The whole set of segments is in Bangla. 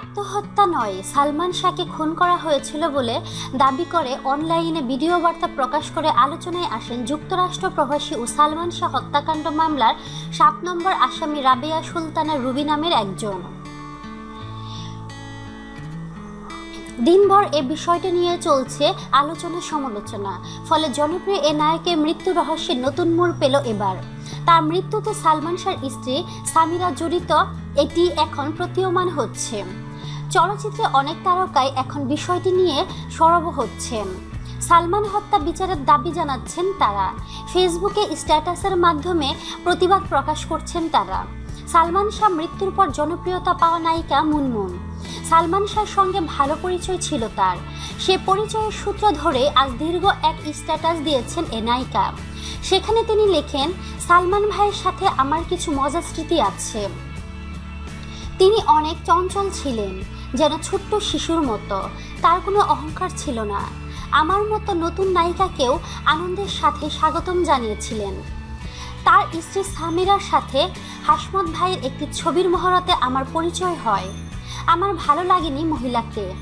আত্মহত্যা নয়। সালমান শাহকে খুন করা হয়েছিল বলে দাবি করে অনলাইনে ভিডিও বার্তা প্রকাশ করে আলোচনায় আসেন যুক্তরাষ্ট্র প্রবাসী ও সালমান শাহ হত্যাকাণ্ড মামলার সাত নম্বর আসামি রাবেয়া সুলতানা রুবি নামের একজন। দিনভর এ বিষয়টা নিয়ে চলছে আলোচনা সমালোচনা, ফলে জনপ্রিয় এ নায়কের মৃত্যু রহস্যের নতুন মোড় পেল এবার। তার মৃত্যুতে সালমান শাহর স্ত্রী সামিরা জড়িত, এটি এখন প্রতীয়মান হচ্ছে। চলচ্চিত্রে অনেক তারকাই এখন বিষয়টি নিয়ে সরব হচ্ছেন। সালমান হত্যা বিচারের দাবি জানাচ্ছেন তারা। ফেসবুকে স্ট্যাটাসের মাধ্যমে প্রতিবাদ প্রকাশ করছেন তারা। সালমান শাহ মৃত্যুর পর জনপ্রিয়তা পাওয়া নায়িকা মুনমুন। সালমান শাহর সঙ্গে ভালো পরিচয় ছিল তার। সে পরিচয়ের সূত্র ধরে আজ দীর্ঘ এক স্ট্যাটাস দিয়েছেন এ নায়িকা। সেখানে তিনি লেখেন, সালমান ভাইয়ের সাথে আমার কিছু মজার স্মৃতি আছে। তিনি অনেক চঞ্চল ছিলেন। যেন ছোট্ট শিশুর মতো। তার কোনো অহংকার ছিল না। আমার মতো নতুন নায়িকাকেও আনন্দের সাথে স্বাগতম জানিয়েছিলেন। তার স্ত্রী সামিরার সাথে হাসমত ভাইয়ের একটি ছবির মহরতে আমার পরিচয় হয়। আমার ভালো লাগেনি মহিলাকে।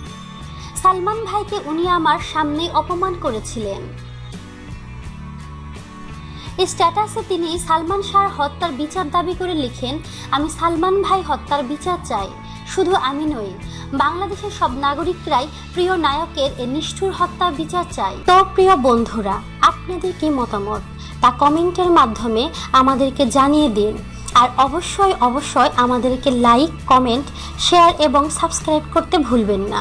সালমান ভাইকে উনি আমার সামনে অপমান করেছিলেন। স্ট্যাটাসে তিনি সালমান শাহর হত্যার বিচার দাবি করে লিখেন, আমি সালমান ভাই হত্যার বিচার চাই, শুধু আমি নই, বাংলাদেশের সব নাগরিকরাই প্রিয় নায়কের এ নিষ্ঠুর হত্যার বিচার চাই। তো প্রিয় বন্ধুরা, আপনাদের কি মতামত? তা কমেন্টের মাধ্যমে আমাদেরকে জানিয়ে দিন। আর অবশ্যই অবশ্যই আমাদেরকে লাইক, কমেন্ট, শেয়ার এবং সাবস্ক্রাইব করতে ভুলবেন না।